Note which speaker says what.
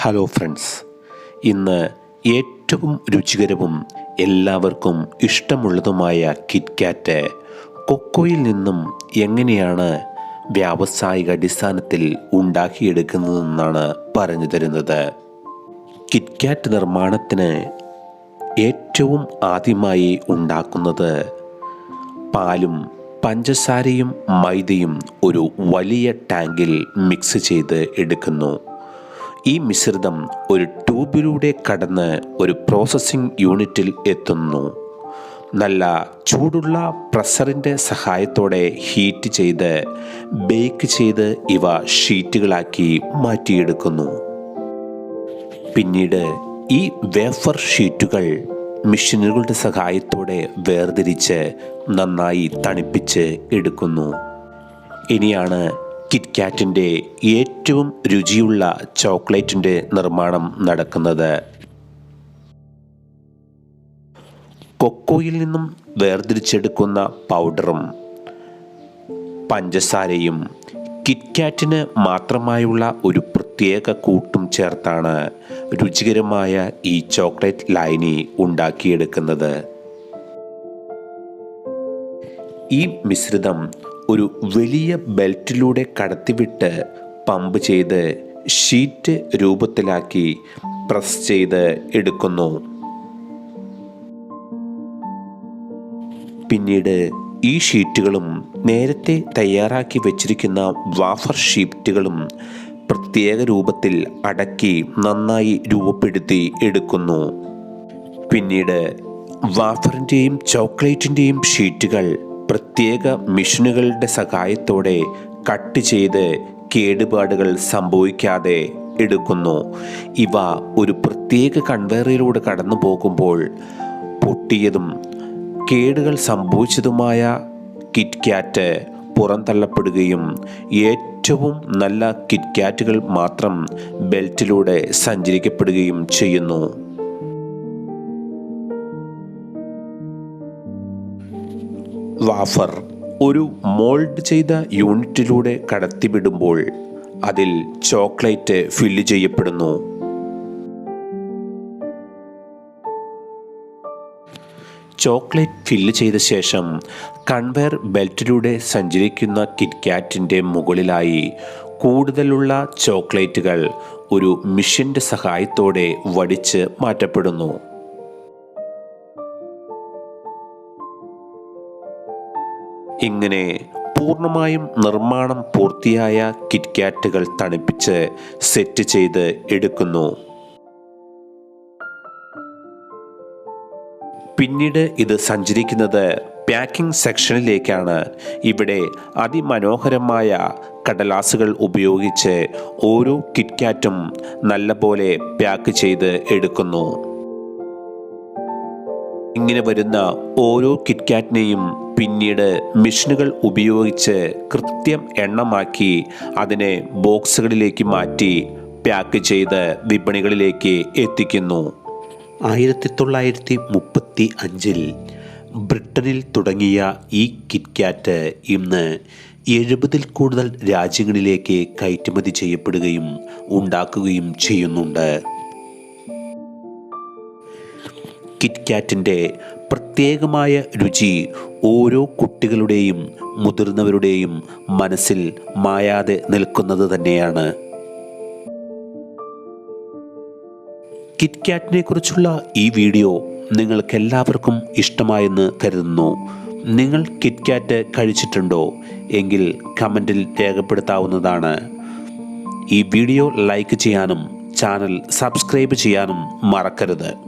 Speaker 1: Hello friends ഇന്ന് ഏറ്റവും രുചികരവും എല്ലാവർക്കും ഇഷ്ടമുള്ളതുമായ കിറ്റ്കാറ്റ് കൊക്കോയിൽ നിന്നും എങ്ങനെയാണ് വ്യാവസായിക അടിസ്ഥാനത്തിൽ ഉണ്ടാക്കിയെടുക്കുന്നതെന്നാണ് പറഞ്ഞു തരുന്നത്. കിറ്റ്കാറ്റ് നിർമ്മാണത്തിന് ഏറ്റവും ആദ്യമായി ഉണ്ടാക്കുന്നത് പാലും പഞ്ചസാരയും മൈദയും ഒരു വലിയ ടാങ്കിൽ മിക്സ് ചെയ്ത് എടുക്കുന്നു. ഈ മിശ്രിതം ഒരു ട്യൂബിലൂടെ കടന്ന് ഒരു പ്രോസസ്സിംഗ് യൂണിറ്റിൽ എത്തുന്നു. നല്ല ചൂടുള്ള പ്രഷറിന്റെ സഹായത്തോടെ ഹീറ്റ് ചെയ്ത് ബേക്ക് ചെയ്ത് ഇവ ഷീറ്റുകളാക്കി മാറ്റിയെടുക്കുന്നു. പിന്നീട് ഈ വേഫർ ഷീറ്റുകൾ മെഷീനുകളുടെ സഹായത്തോടെ വേർതിരിച്ച് നന്നായി തണുപ്പിച്ച് എടുക്കുന്നു. ഇനിയാണ് കിറ്റ്കാറ്റിന്റെ ഏറ്റവും രുചിയുള്ള ചോക്ലേറ്റിന്റെ നിർമ്മാണം നടക്കുന്നത്. കൊക്കോയിൽ നിന്നും വേർതിരിച്ചെടുക്കുന്ന പൗഡറും പഞ്ചസാരയും കിറ്റ്കാറ്റിന് മാത്രമായുള്ള ഒരു പ്രത്യേക കൂട്ടും ചേർത്താണ് രുചികരമായ ഈ ചോക്ലേറ്റ് ലൈനി ഉണ്ടാക്കിയെടുക്കുന്നത്. ഈ മിശ്രിതം ഒരു വലിയ ബെൽറ്റിലൂടെ കടത്തിവിട്ട് പമ്പ് ചെയ്ത് ഷീറ്റ് രൂപത്തിലാക്കി പ്രസ് ചെയ്ത് എടുക്കുന്നു. പിന്നീട് ഈ ഷീറ്റുകളും നേരത്തെ തയ്യാറാക്കി വച്ചിരിക്കുന്ന വാഫർ ഷീറ്റുകളും പ്രത്യേക രൂപത്തിൽ അടക്കി നന്നായി രൂപപ്പെടുത്തി എടുക്കുന്നു. പിന്നീട് വാഫറിന്റെയും ചോക്ലേറ്റിന്റെയും ഷീറ്റുകൾ പ്രത്യേക മിഷനുകളുടെ സഹായത്തോടെ കട്ട് ചെയ്ത് കേടുപാടുകൾ സംഭവിക്കാതെ എടുക്കുന്നു. ഇവ ഒരു പ്രത്യേക കൺവെയറിലൂടെ കടന്നു പോകുമ്പോൾ പൊട്ടിയതും കേടുകൾ സംഭവിച്ചതുമായ കിറ്റ്കാറ്റ് പുറന്തള്ളപ്പെടുകയും ഏറ്റവും നല്ല കിറ്റ്കാറ്റുകൾ മാത്രം ബെൽറ്റിലൂടെ സഞ്ചരിക്കപ്പെടുകയും ചെയ്യുന്നു. വാഫർ ഒരു മോൾഡ് ചെയ്ത യൂണിറ്റിലൂടെ കടത്തിവിടുമ്പോൾ അതിൽ ചോക്ലേറ്റ് ഫില്ല് ചെയ്യപ്പെടുന്നു. ചോക്ലേറ്റ് ഫില്ല് ചെയ്ത ശേഷം കൺവെയർ ബെൽറ്റിലൂടെ സഞ്ചരിക്കുന്ന കിറ്റ്കാറ്റിന്റെ മുകളിലായി കൂടുതലുള്ള ചോക്ലേറ്റുകൾ ഒരു മിഷ്യന്റെ സഹായത്തോടെ വടിച്ച് മാറ്റപ്പെടുന്നു. ഇങ്ങനെ പൂർണമായും നിർമ്മാണം പൂർത്തിയായ കിറ്റ്കാറ്റുകൾ തണുപ്പിച്ച് സെറ്റ് ചെയ്ത് എടുക്കുന്നു. പിന്നീട് ഇത് സഞ്ചരിക്കുന്നത് പാക്കിംഗ് സെക്ഷനിലേക്കാണ്. ഇവിടെ അതിമനോഹരമായ കടലാസുകൾ ഉപയോഗിച്ച് ഓരോ കിറ്റ്കാറ്റും നല്ലപോലെ പാക്ക് ചെയ്ത് എടുക്കുന്നു. ഇങ്ങനെ വരുന്ന ഓരോ കിറ്റ്കാറ്റിനെയും പിന്നീട് മെഷീനുകൾ ഉപയോഗിച്ച് കൃത്യം എണ്ണമാക്കി അതിനെ ബോക്സുകളിലേക്ക് മാറ്റി പാക്ക് ചെയ്ത് വിപണികളിലേക്ക് എത്തിക്കുന്നു. ആയിരത്തി തൊള്ളായിരത്തി മുപ്പത്തി അഞ്ചിൽ ബ്രിട്ടനിൽ തുടങ്ങിയ ഈ കിറ്റ്കാറ്റ് ഇന്ന് എഴുപതിൽ കൂടുതൽ രാജ്യങ്ങളിലേക്ക് കയറ്റുമതി ചെയ്യപ്പെടുകയും ഉണ്ടാക്കുകയും ചെയ്യുന്നുണ്ട്. കിറ്റ്കാറ്റിന്റെ പ്രത്യേകമായ രുചി ഓരോ കുട്ടികളുടെയും മുതിർന്നവരുടെയും മനസ്സിൽ മായാതെ നിൽക്കുന്നത് തന്നെയാണ്. കിറ്റ്കാറ്റിനെ കുറിച്ചുള്ള ഈ വീഡിയോ നിങ്ങൾക്കെല്ലാവർക്കും ഇഷ്ടമായെന്ന് കരുതുന്നു. നിങ്ങൾ കിറ്റ്കാറ്റ് കഴിച്ചിട്ടുണ്ടോ എങ്കിൽ കമന്റിൽ രേഖപ്പെടുത്താവുന്നതാണ്. ഈ വീഡിയോ ലൈക്ക് ചെയ്യാനും ചാനൽ സബ്സ്ക്രൈബ് ചെയ്യാനും മറക്കരുത്.